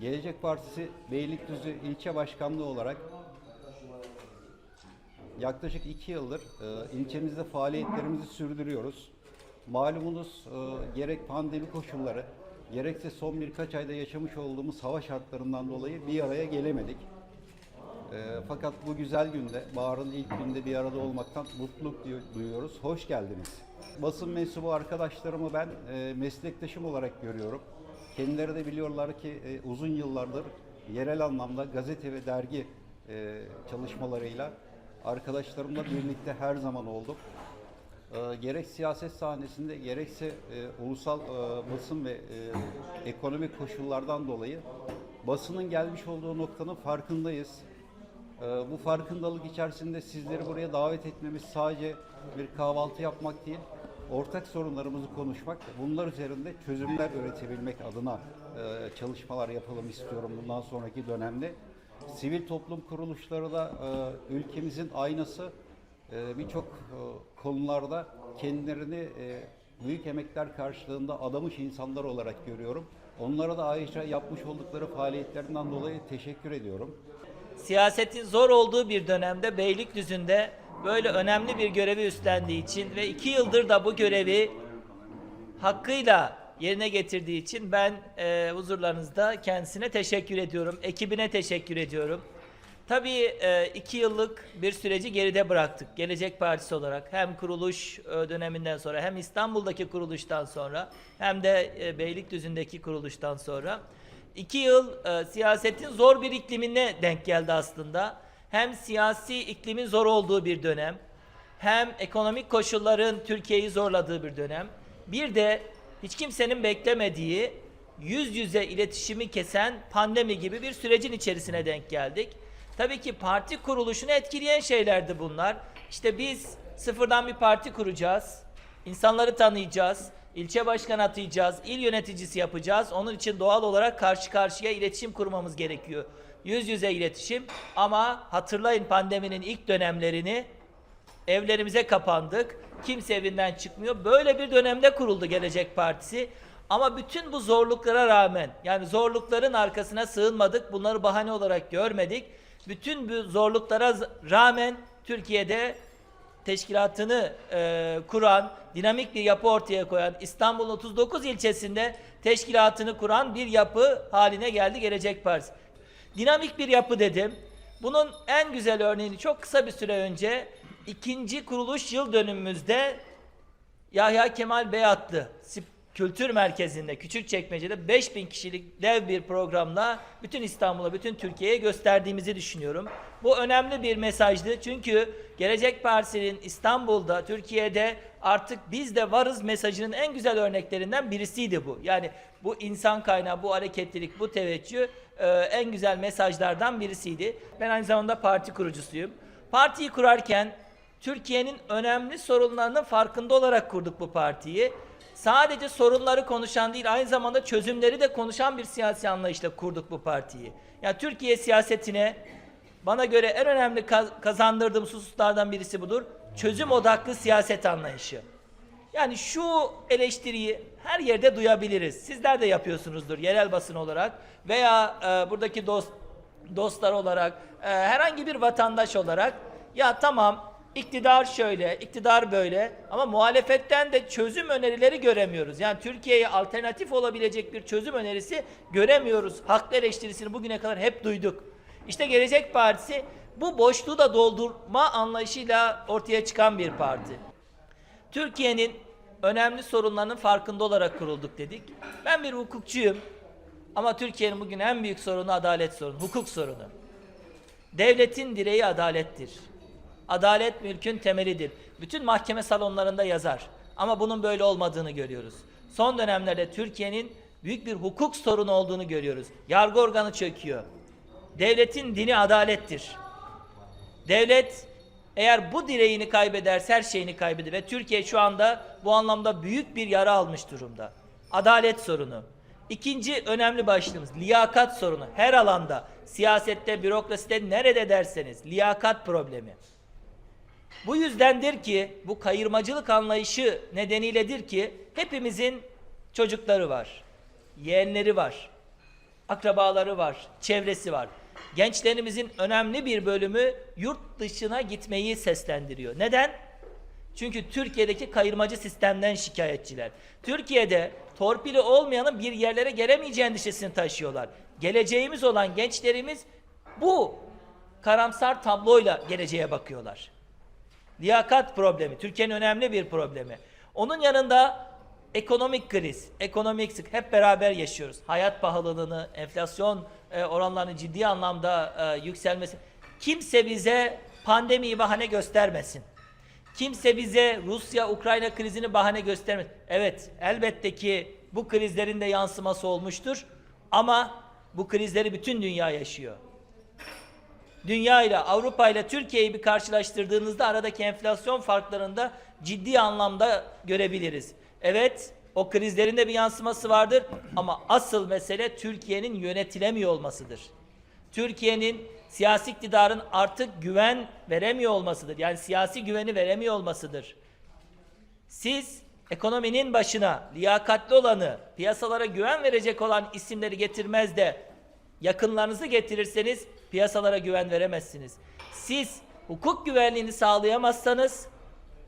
Gelecek Partisi Beylikdüzü ilçe başkanlığı olarak yaklaşık iki yıldır e, ilçemizde faaliyetlerimizi sürdürüyoruz. Malumunuz e, gerek pandemi koşulları, gerekse son birkaç ayda yaşamış olduğumuz hava şartlarından dolayı bir araya gelemedik. E, fakat bu güzel günde, baharın ilk günde bir arada olmaktan mutluluk duyu- duyuyoruz. Hoş geldiniz. Basın mensubu arkadaşlarımı ben e, meslektaşım olarak görüyorum. Kendileri de biliyorlar ki e, uzun yıllardır yerel anlamda gazete ve dergi e, çalışmalarıyla arkadaşlarımla birlikte her zaman oldum. E, gerek siyaset sahnesinde gerekse e, ulusal e, basın ve e, ekonomik koşullardan dolayı basının gelmiş olduğu noktanın farkındayız. Ee, Bu farkındalık içerisinde sizleri buraya davet etmemiz sadece bir kahvaltı yapmak değil, ortak sorunlarımızı konuşmak, bunlar üzerinde çözümler üretebilmek adına e, çalışmalar yapalım istiyorum bundan sonraki dönemde. Sivil toplum kuruluşları da e, ülkemizin aynası e, birçok e, konularda kendilerini e, büyük emekler karşılığında adamış insanlar olarak görüyorum. Onlara da ayrıca yapmış oldukları faaliyetlerinden dolayı teşekkür ediyorum. siyasetin zor olduğu bir dönemde Beylikdüzü'nde böyle önemli bir görevi üstlendiği için ve iki yıldır da bu görevi hakkıyla yerine getirdiği için ben e, huzurlarınızda kendisine teşekkür ediyorum. Ekibine teşekkür ediyorum. Tabii e, iki yıllık bir süreci geride bıraktık. Gelecek Partisi olarak hem kuruluş e, döneminden sonra hem İstanbul'daki kuruluştan sonra hem de e, Beylikdüzü'ndeki kuruluştan sonra. İki yıl e, siyasetin zor bir iklimine denk geldi aslında. Hem siyasi iklimin zor olduğu bir dönem, hem ekonomik koşulların Türkiye'yi zorladığı bir dönem. Bir de hiç kimsenin beklemediği yüz yüze iletişimi kesen pandemi gibi bir sürecin içerisine denk geldik. Tabii ki parti kuruluşunu etkileyen şeylerdi bunlar. İşte biz sıfırdan bir parti kuracağız. İnsanları tanıyacağız. ilçe başkanı atayacağız. il yöneticisi yapacağız. Onun için doğal olarak karşı karşıya iletişim kurmamız gerekiyor. Yüz yüze iletişim ama hatırlayın pandeminin ilk dönemlerini evlerimize kapandık. Kimse evinden çıkmıyor. Böyle bir dönemde kuruldu Gelecek Partisi. Ama bütün bu zorluklara rağmen yani zorlukların arkasına sığınmadık. Bunları bahane olarak görmedik. Bütün bu zorluklara rağmen Türkiye'de teşkilatını e, kuran, dinamik bir yapı ortaya koyan, İstanbul'un 39 ilçesinde teşkilatını kuran bir yapı haline geldi Gelecek Partisi. Dinamik bir yapı dedim. Bunun en güzel örneğini çok kısa bir süre önce ikinci kuruluş yıl dönümümüzde Yahya Kemal Beyatlı Kültür Merkezi'nde Küçükçekmece'de 5000 kişilik dev bir programla bütün İstanbul'a, bütün Türkiye'ye gösterdiğimizi düşünüyorum. Bu önemli bir mesajdı. Çünkü Gelecek Partisi'nin İstanbul'da, Türkiye'de artık biz de varız mesajının en güzel örneklerinden birisiydi bu. Yani bu insan kaynağı, bu hareketlilik, bu teveccüh e, en güzel mesajlardan birisiydi. Ben aynı zamanda parti kurucusuyum. Partiyi kurarken Türkiye'nin önemli sorunlarının farkında olarak kurduk bu partiyi. Sadece sorunları konuşan değil, aynı zamanda çözümleri de konuşan bir siyasi anlayışla kurduk bu partiyi. Yani Türkiye siyasetine bana göre en önemli kaz- kazandırdığım hususlardan birisi budur. Çözüm odaklı siyaset anlayışı. Yani şu eleştiriyi her yerde duyabiliriz. Sizler de yapıyorsunuzdur yerel basın olarak veya e, buradaki dost dostlar olarak, e, herhangi bir vatandaş olarak ya tamam iktidar şöyle, iktidar böyle ama muhalefetten de çözüm önerileri göremiyoruz. Yani Türkiye'ye alternatif olabilecek bir çözüm önerisi göremiyoruz. Haklı eleştirisini bugüne kadar hep duyduk. İşte Gelecek Partisi bu boşluğu da doldurma anlayışıyla ortaya çıkan bir parti. Türkiye'nin önemli sorunlarının farkında olarak kurulduk dedik. Ben bir hukukçuyum. Ama Türkiye'nin bugün en büyük sorunu adalet sorunu, hukuk sorunu. Devletin direği adalettir. Adalet mülkün temelidir. Bütün mahkeme salonlarında yazar. Ama bunun böyle olmadığını görüyoruz. Son dönemlerde Türkiye'nin büyük bir hukuk sorunu olduğunu görüyoruz. Yargı organı çöküyor. Devletin dini adalettir. Devlet eğer bu direğini kaybederse her şeyini kaybeder ve Türkiye şu anda bu anlamda büyük bir yara almış durumda. Adalet sorunu. İkinci önemli başlığımız liyakat sorunu. Her alanda siyasette, bürokraside nerede derseniz liyakat problemi. Bu yüzdendir ki bu kayırmacılık anlayışı nedeniyledir ki hepimizin çocukları var. Yeğenleri var. akrabaları var, çevresi var. Gençlerimizin önemli bir bölümü yurt dışına gitmeyi seslendiriyor. Neden? Çünkü Türkiye'deki kayırmacı sistemden şikayetçiler. Türkiye'de torpili olmayanın bir yerlere gelemeyeceği endişesini taşıyorlar. Geleceğimiz olan gençlerimiz bu karamsar tabloyla geleceğe bakıyorlar. Liyakat problemi, Türkiye'nin önemli bir problemi. Onun yanında ekonomik kriz, ekonomik sık hep beraber yaşıyoruz. Hayat pahalılığını, enflasyon e, oranlarının ciddi anlamda e, yükselmesi. Kimse bize pandemiyi bahane göstermesin. Kimse bize Rusya-Ukrayna krizini bahane göstermesin. Evet, elbette ki bu krizlerin de yansıması olmuştur. Ama bu krizleri bütün dünya yaşıyor. Dünya ile Avrupa ile Türkiye'yi bir karşılaştırdığınızda aradaki enflasyon farklarında ciddi anlamda görebiliriz. Evet, o krizlerin de bir yansıması vardır ama asıl mesele Türkiye'nin yönetilemiyor olmasıdır. Türkiye'nin siyasi iktidarın artık güven veremiyor olmasıdır. Yani siyasi güveni veremiyor olmasıdır. Siz ekonominin başına liyakatli olanı, piyasalara güven verecek olan isimleri getirmez de yakınlarınızı getirirseniz piyasalara güven veremezsiniz. Siz hukuk güvenliğini sağlayamazsanız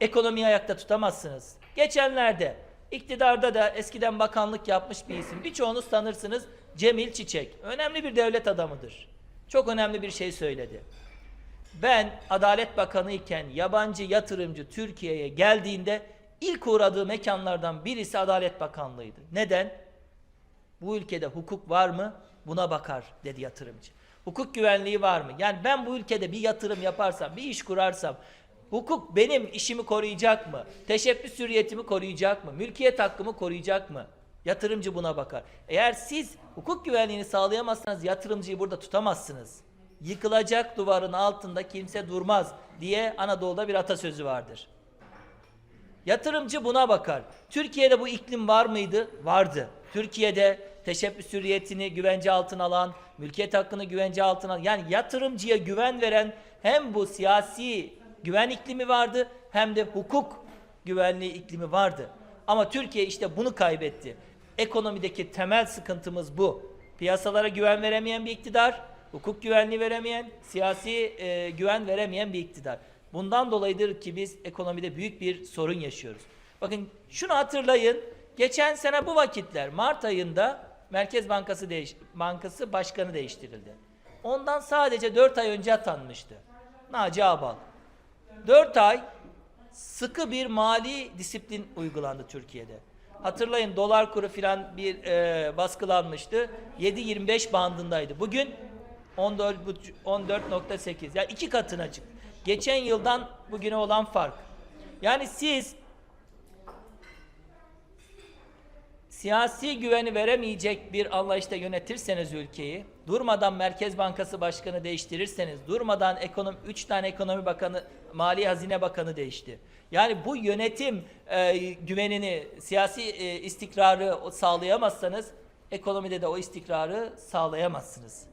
ekonomiyi ayakta tutamazsınız. Geçenlerde iktidarda da eskiden bakanlık yapmış bir isim. Birçoğunuz tanırsınız Cemil Çiçek. Önemli bir devlet adamıdır. Çok önemli bir şey söyledi. Ben Adalet Bakanı iken yabancı yatırımcı Türkiye'ye geldiğinde ilk uğradığı mekanlardan birisi Adalet Bakanlığı'ydı. Neden? Bu ülkede hukuk var mı? Buna bakar dedi yatırımcı. Hukuk güvenliği var mı? Yani ben bu ülkede bir yatırım yaparsam, bir iş kurarsam hukuk benim işimi koruyacak mı? Teşebbüs hürriyetimi koruyacak mı? Mülkiyet hakkımı koruyacak mı? Yatırımcı buna bakar. Eğer siz hukuk güvenliğini sağlayamazsanız yatırımcıyı burada tutamazsınız. Yıkılacak duvarın altında kimse durmaz diye Anadolu'da bir atasözü vardır. Yatırımcı buna bakar. Türkiye'de bu iklim var mıydı? Vardı. Türkiye'de teşebbüs hürriyetini güvence altına alan, mülkiyet hakkını güvence altına alan, yani yatırımcıya güven veren hem bu siyasi güven iklimi vardı hem de hukuk güvenliği iklimi vardı. Ama Türkiye işte bunu kaybetti. Ekonomideki temel sıkıntımız bu. Piyasalara güven veremeyen bir iktidar, hukuk güvenliği veremeyen, siyasi e, güven veremeyen bir iktidar. Bundan dolayıdır ki biz ekonomide büyük bir sorun yaşıyoruz. Bakın şunu hatırlayın. Geçen sene bu vakitler Mart ayında Merkez Bankası değiş Bankası Başkanı değiştirildi. Ondan sadece 4 ay önce atanmıştı. Naci Ağbal. 4 ay sıkı bir mali disiplin uygulandı Türkiye'de. Hatırlayın dolar kuru filan bir e, baskılanmıştı. 7.25 bandındaydı. Bugün 14 14.8 yani iki katına çıktı. Geçen yıldan bugüne olan fark. Yani siz siyasi güveni veremeyecek bir anlayışta yönetirseniz ülkeyi, durmadan Merkez Bankası Başkanı değiştirirseniz, durmadan ekonomi 3 tane ekonomi bakanı, Mali Hazine Bakanı değişti. Yani bu yönetim e, güvenini, siyasi e, istikrarı sağlayamazsanız ekonomide de o istikrarı sağlayamazsınız.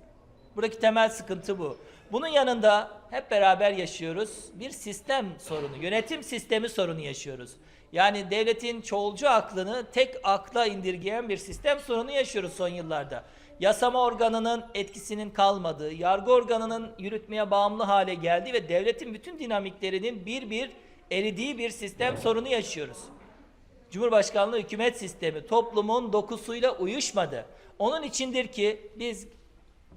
Buradaki temel sıkıntı bu. Bunun yanında hep beraber yaşıyoruz. Bir sistem sorunu, yönetim sistemi sorunu yaşıyoruz. Yani devletin çoğulcu aklını tek akla indirgeyen bir sistem sorunu yaşıyoruz son yıllarda. Yasama organının etkisinin kalmadığı, yargı organının yürütmeye bağımlı hale geldiği ve devletin bütün dinamiklerinin bir bir eridiği bir sistem sorunu yaşıyoruz. Cumhurbaşkanlığı hükümet sistemi toplumun dokusuyla uyuşmadı. Onun içindir ki biz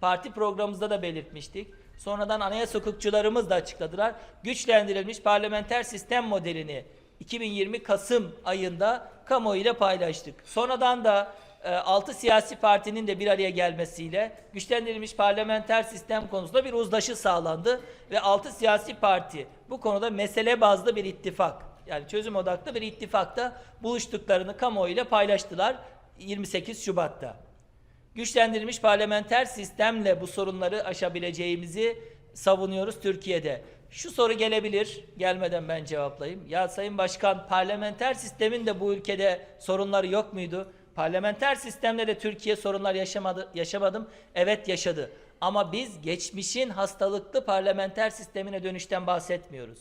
parti programımızda da belirtmiştik. Sonradan anayasa hukukçularımız da açıkladılar. Güçlendirilmiş parlamenter sistem modelini 2020 Kasım ayında kamuoyu ile paylaştık. Sonradan da 6 siyasi partinin de bir araya gelmesiyle güçlendirilmiş parlamenter sistem konusunda bir uzlaşı sağlandı ve 6 siyasi parti bu konuda mesele bazlı bir ittifak yani çözüm odaklı bir ittifakta buluştuklarını kamuoyuyla paylaştılar 28 Şubat'ta. Güçlendirilmiş parlamenter sistemle bu sorunları aşabileceğimizi savunuyoruz Türkiye'de. Şu soru gelebilir, gelmeden ben cevaplayayım. Ya Sayın Başkan, parlamenter sistemin de bu ülkede sorunları yok muydu? Parlamenter sistemle de Türkiye sorunlar yaşamadı, yaşamadım. Evet yaşadı. Ama biz geçmişin hastalıklı parlamenter sistemine dönüşten bahsetmiyoruz.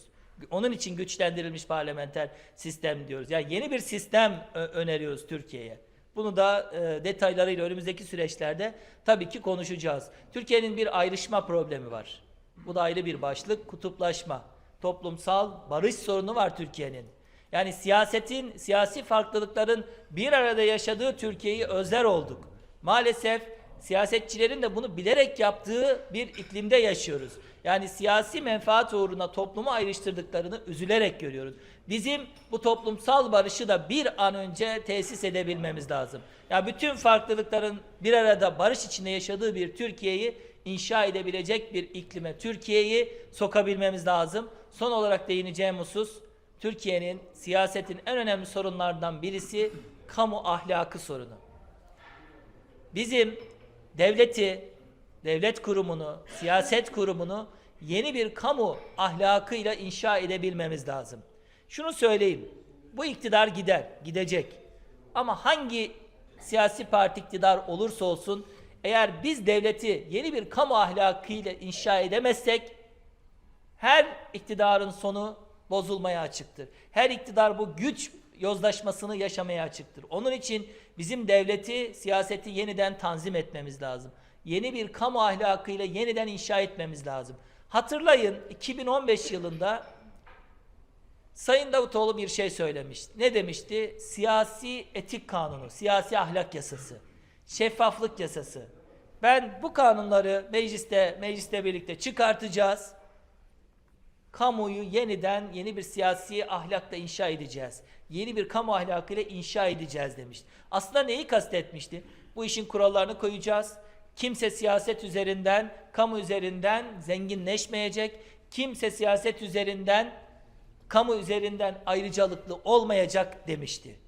Onun için güçlendirilmiş parlamenter sistem diyoruz. Yani yeni bir sistem ö- öneriyoruz Türkiye'ye. Bunu da e, detaylarıyla önümüzdeki süreçlerde tabii ki konuşacağız. Türkiye'nin bir ayrışma problemi var. Bu da ayrı bir başlık. Kutuplaşma, toplumsal barış sorunu var Türkiye'nin. Yani siyasetin, siyasi farklılıkların bir arada yaşadığı Türkiye'yi özler olduk. Maalesef siyasetçilerin de bunu bilerek yaptığı bir iklimde yaşıyoruz. Yani siyasi menfaat uğruna toplumu ayrıştırdıklarını üzülerek görüyoruz. Bizim bu toplumsal barışı da bir an önce tesis edebilmemiz lazım. Ya bütün farklılıkların bir arada barış içinde yaşadığı bir Türkiye'yi inşa edebilecek bir iklime Türkiye'yi sokabilmemiz lazım. Son olarak değineceğim husus Türkiye'nin siyasetin en önemli sorunlardan birisi kamu ahlakı sorunu. Bizim devleti, devlet kurumunu, siyaset kurumunu yeni bir kamu ahlakıyla inşa edebilmemiz lazım. Şunu söyleyeyim. Bu iktidar gider, gidecek. Ama hangi siyasi parti iktidar olursa olsun eğer biz devleti yeni bir kamu ahlakıyla inşa edemezsek her iktidarın sonu bozulmaya açıktır. Her iktidar bu güç yozlaşmasını yaşamaya açıktır. Onun için bizim devleti, siyaseti yeniden tanzim etmemiz lazım. Yeni bir kamu ahlakıyla yeniden inşa etmemiz lazım. Hatırlayın 2015 yılında Sayın Davutoğlu bir şey söylemiş. Ne demişti? Siyasi etik kanunu, siyasi ahlak yasası, şeffaflık yasası. Ben bu kanunları mecliste, mecliste birlikte çıkartacağız kamuoyu yeniden yeni bir siyasi ahlakla inşa edeceğiz. Yeni bir kamu ahlakıyla inşa edeceğiz demişti. Aslında neyi kastetmişti? Bu işin kurallarını koyacağız. Kimse siyaset üzerinden, kamu üzerinden zenginleşmeyecek. Kimse siyaset üzerinden, kamu üzerinden ayrıcalıklı olmayacak demişti.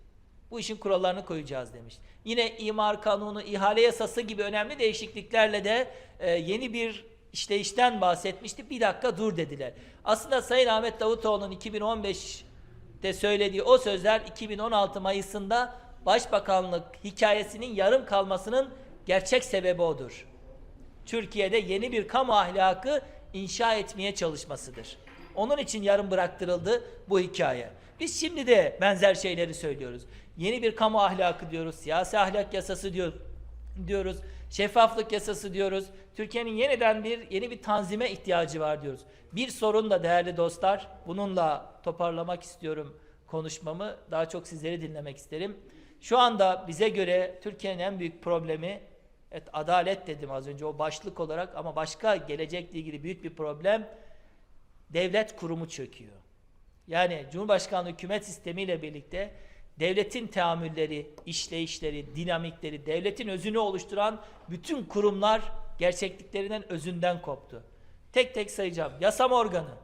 Bu işin kurallarını koyacağız demiş. Yine imar kanunu, ihale yasası gibi önemli değişikliklerle de e, yeni bir işleyişten bahsetmişti. Bir dakika dur dediler. Aslında Sayın Ahmet Davutoğlu'nun 2015'te söylediği o sözler 2016 Mayıs'ında Başbakanlık hikayesinin yarım kalmasının gerçek sebebi odur. Türkiye'de yeni bir kamu ahlakı inşa etmeye çalışmasıdır. Onun için yarım bıraktırıldı bu hikaye. Biz şimdi de benzer şeyleri söylüyoruz. Yeni bir kamu ahlakı diyoruz, siyasi ahlak yasası diyor, diyoruz, şeffaflık yasası diyoruz. Türkiye'nin yeniden bir yeni bir tanzime ihtiyacı var diyoruz. Bir sorun da değerli dostlar, bununla toparlamak istiyorum konuşmamı. Daha çok sizleri dinlemek isterim. Şu anda bize göre Türkiye'nin en büyük problemi Evet adalet dedim az önce o başlık olarak ama başka gelecekle ilgili büyük bir problem devlet kurumu çöküyor. Yani Cumhurbaşkanlığı hükümet sistemiyle birlikte devletin teamülleri, işleyişleri, dinamikleri, devletin özünü oluşturan bütün kurumlar gerçekliklerinden özünden koptu. Tek tek sayacağım. Yasama organı,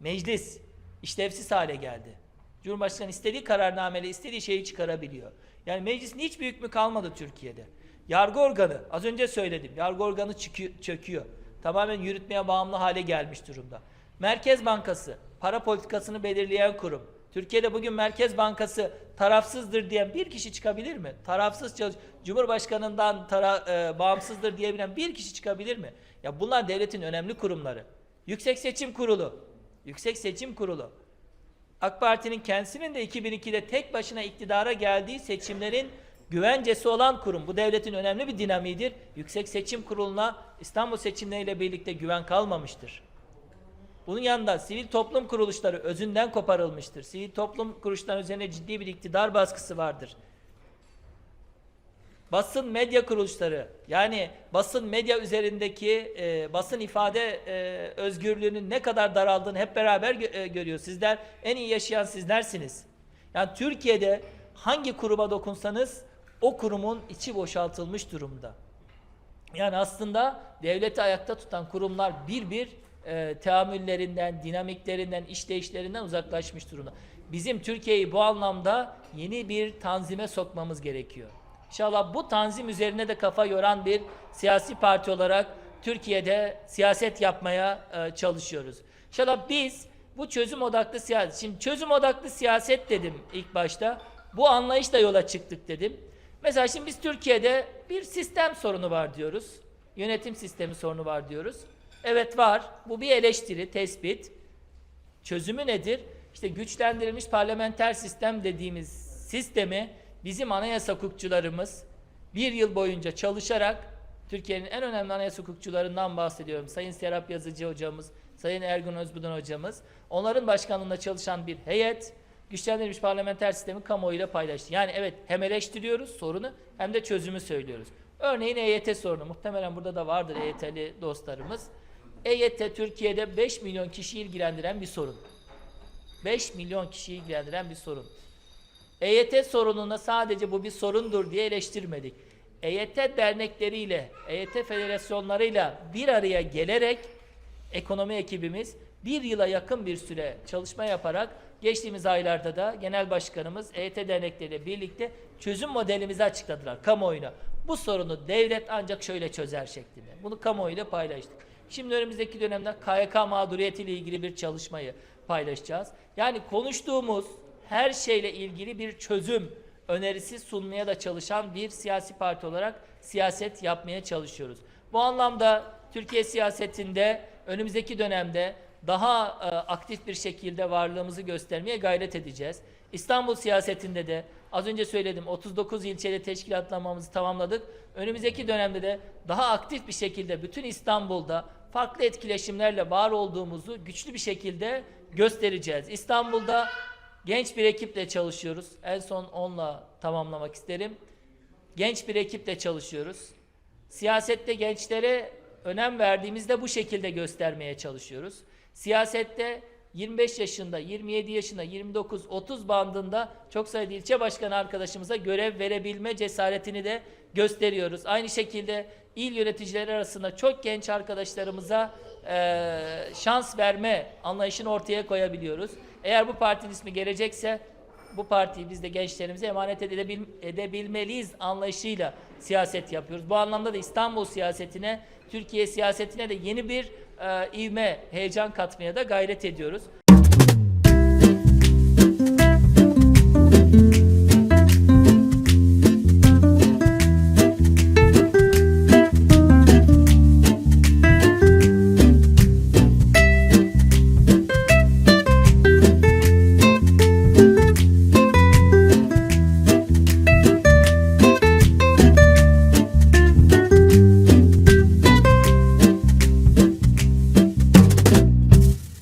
meclis işlevsiz hale geldi. Cumhurbaşkanı istediği kararnameyle istediği şeyi çıkarabiliyor. Yani meclisin hiç büyük mü kalmadı Türkiye'de. Yargı organı, az önce söyledim. Yargı organı çöküyor. Tamamen yürütmeye bağımlı hale gelmiş durumda. Merkez Bankası, para politikasını belirleyen kurum. Türkiye'de bugün Merkez Bankası tarafsızdır diyen bir kişi çıkabilir mi? Tarafsız çalış Cumhurbaşkanından tara, e, bağımsızdır diyebilen bir kişi çıkabilir mi? Ya bunlar devletin önemli kurumları. Yüksek Seçim Kurulu. Yüksek Seçim Kurulu. AK Parti'nin kendisinin de 2002'de tek başına iktidara geldiği seçimlerin güvencesi olan kurum. Bu devletin önemli bir dinamiğidir. Yüksek Seçim Kurulu'na İstanbul seçimleriyle birlikte güven kalmamıştır. Bunun yanında sivil toplum kuruluşları özünden koparılmıştır. Sivil toplum kuruluşlarının üzerine ciddi bir iktidar baskısı vardır. Basın medya kuruluşları yani basın medya üzerindeki e, basın ifade e, özgürlüğünün ne kadar daraldığını hep beraber gö- e, görüyor. Sizler en iyi yaşayan sizlersiniz. Yani Türkiye'de hangi kuruma dokunsanız o kurumun içi boşaltılmış durumda. Yani aslında devleti ayakta tutan kurumlar bir bir e, teamüllerinden, dinamiklerinden, işleyişlerinden uzaklaşmış durumda. Bizim Türkiye'yi bu anlamda yeni bir tanzime sokmamız gerekiyor. İnşallah bu tanzim üzerine de kafa yoran bir siyasi parti olarak Türkiye'de siyaset yapmaya e, çalışıyoruz. İnşallah biz bu çözüm odaklı siyaset, şimdi çözüm odaklı siyaset dedim ilk başta. Bu anlayışla yola çıktık dedim. Mesela şimdi biz Türkiye'de bir sistem sorunu var diyoruz. Yönetim sistemi sorunu var diyoruz. Evet var. Bu bir eleştiri, tespit. Çözümü nedir? İşte güçlendirilmiş parlamenter sistem dediğimiz sistemi bizim anayasa hukukçularımız bir yıl boyunca çalışarak Türkiye'nin en önemli anayasa hukukçularından bahsediyorum. Sayın Serap Yazıcı hocamız, Sayın Ergun Özbudan hocamız. Onların başkanlığında çalışan bir heyet güçlendirilmiş parlamenter sistemi kamuoyuyla paylaştı. Yani evet hem eleştiriyoruz sorunu hem de çözümü söylüyoruz. Örneğin EYT sorunu. Muhtemelen burada da vardır EYT'li dostlarımız. EYT Türkiye'de 5 milyon kişiyi ilgilendiren bir sorun. 5 milyon kişiyi ilgilendiren bir sorun. EYT sorununa sadece bu bir sorundur diye eleştirmedik. EYT dernekleriyle, EYT federasyonlarıyla bir araya gelerek ekonomi ekibimiz bir yıla yakın bir süre çalışma yaparak geçtiğimiz aylarda da genel başkanımız EYT dernekleriyle birlikte çözüm modelimizi açıkladılar kamuoyuna. Bu sorunu devlet ancak şöyle çözer şeklinde. Bunu kamuoyuyla paylaştık. Şimdi önümüzdeki dönemde KYK mağduriyetiyle ilgili bir çalışmayı paylaşacağız. Yani konuştuğumuz her şeyle ilgili bir çözüm önerisi sunmaya da çalışan bir siyasi parti olarak siyaset yapmaya çalışıyoruz. Bu anlamda Türkiye siyasetinde önümüzdeki dönemde daha e, aktif bir şekilde varlığımızı göstermeye gayret edeceğiz. İstanbul siyasetinde de az önce söyledim 39 ilçede teşkilatlamamızı tamamladık. Önümüzdeki dönemde de daha aktif bir şekilde bütün İstanbul'da farklı etkileşimlerle var olduğumuzu güçlü bir şekilde göstereceğiz. İstanbul'da genç bir ekiple çalışıyoruz. En son onunla tamamlamak isterim. Genç bir ekiple çalışıyoruz. Siyasette gençlere önem verdiğimizde bu şekilde göstermeye çalışıyoruz. Siyasette 25 yaşında, 27 yaşında, 29, 30 bandında çok sayıda ilçe başkanı arkadaşımıza görev verebilme cesaretini de gösteriyoruz. Aynı şekilde il yöneticileri arasında çok genç arkadaşlarımıza eee, şans verme anlayışını ortaya koyabiliyoruz. Eğer bu partinin ismi gelecekse bu partiyi biz de gençlerimize emanet edebil, edebilmeliyiz anlayışıyla siyaset yapıyoruz. Bu anlamda da İstanbul siyasetine, Türkiye siyasetine de yeni bir e, ivme, heyecan katmaya da gayret ediyoruz.